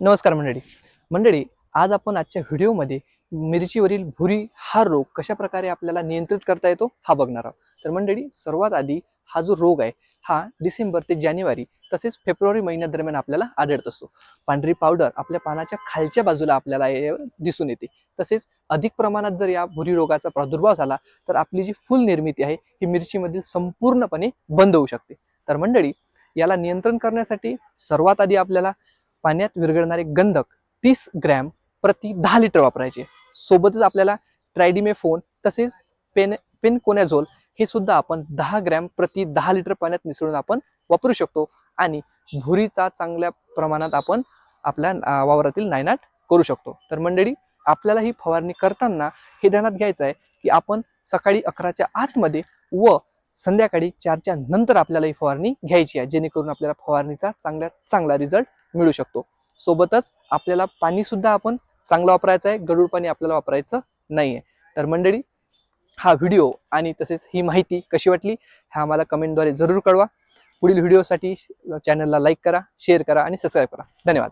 नमस्कार मंडळी. मंडळी आज आपण आजच्या व्हिडिओमध्ये मिरचीवरील भुरी हा रोग कशा प्रकारे आपल्याला नियंत्रित करता येतो हा बघणार आहोत. तर मंडळी सर्वात आधी हा जो रोग आहे हा डिसेंबर ते जानेवारी तसेच फेब्रुवारी महिन्यादरम्यान आपल्याला आढळत असतो. पांढरी पावडर आपल्या पानाच्या खालच्या बाजूला आपल्याला दिसून येते. तसेच अधिक प्रमाणात जर या भुरी रोगाचा प्रादुर्भाव झाला तर आपली जी फुल निर्मिती आहे ही मिरचीमधील संपूर्णपणे बंद होऊ शकते. तर मंडळी याला नियंत्रण करण्यासाठी सर्वात आधी आपल्याला पाण्यात विरघळणारे गंधक तीस ग्रॅम प्रति दहा लिटर वापरायचे. सोबतच आपल्याला ट्रायडिमेफोन तसेच पेन पेनकोनॅझोल हे सुद्धा आपण दहा ग्रॅम प्रति दहा लिटर पाण्यात मिसळून आपण वापरू शकतो आणि भुरीचा चांगल्या प्रमाणात आपण आपल्या वावरातील नायनाट करू शकतो. तर मंडळी आपल्याला ही फवारणी करताना हे ध्यानात घ्यायचं आहे की आपण सकाळी अकराच्या आतमध्ये व संध्याकाळी चारच्या नंतर आपल्याला ही फवारणी घ्यायची आहे. जेणेकरून आपल्याला फवारणीचा चांगल्या चांगला रिझल्ट मिळू शकतो. सोबतच आपल्याला पाणीसुद्धा आपण चांगलं वापरायचं आहे. गरुड पाणी आपल्याला वापरायचं नाही आहे तर मंडळी हा व्हिडिओ आणि तसेच ही माहिती कशी वाटली ह्या आम्हाला कमेंटद्वारे जरूर कळवा. पुढील व्हिडिओसाठी चॅनलला लाईक करा शेअर करा आणि सबस्क्राईब करा. धन्यवाद.